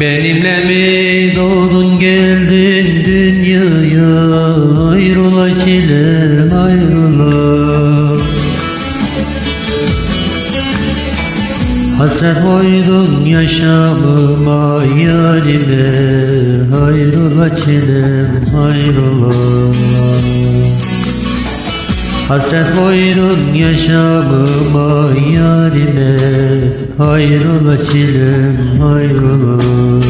Benimle mi doğdun geldin dünyaya Ayrıla çilem ayrıla. Hasret koydun yaşamıma yarime Ayrıla çilem ayrıla Hasret koydun yaşamıma yarime Hayrola çilem hayrola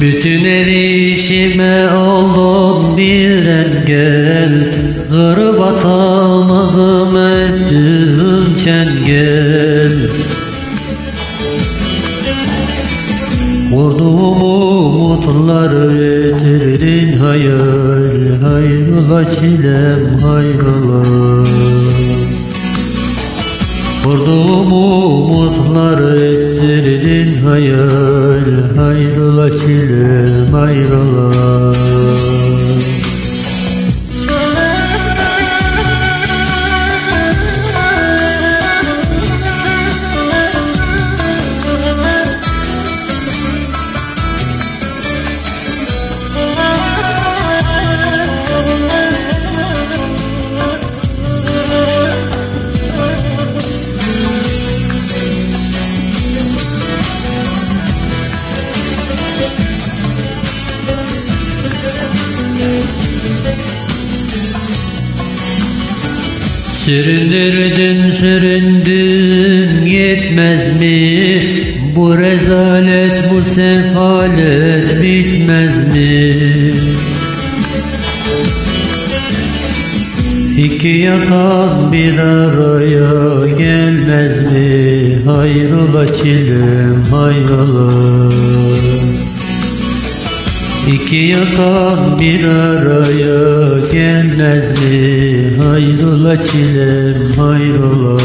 Bütün erişime oldun bir engel Kırıp atamadım ettim çengel. Kurduğum umutları bitirdin hayal Hayrola çilem hayrola. Kurduğum umutları ettirdin hayal Hayrola çilem hayrola Süründürdün süründün yetmez mi? Bu rezalet bu sefalet bitmez mi? İki yakan bir araya gelmez mi? Hayrola çilem hayrola İki yakan bir araya gelmez mi? Hayrola çilem hayrola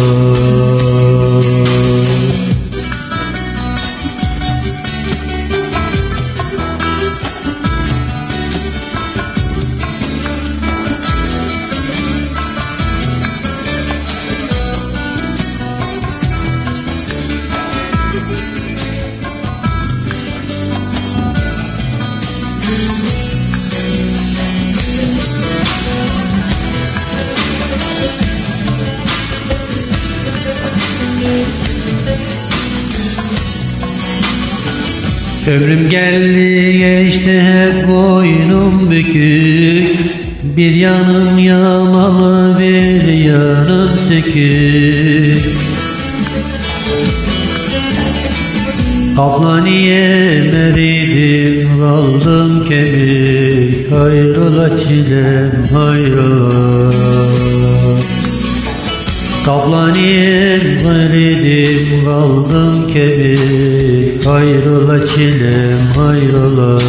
Ömrüm geldi geçti hep boynum bükük. Bir yanım yamalı bir yanım sökük Kaplaniye meridim kaldım kemik? Hayrola çilem hayrola? Kaplaniyem garidim kaldım kemik Hayrola çilem hayrola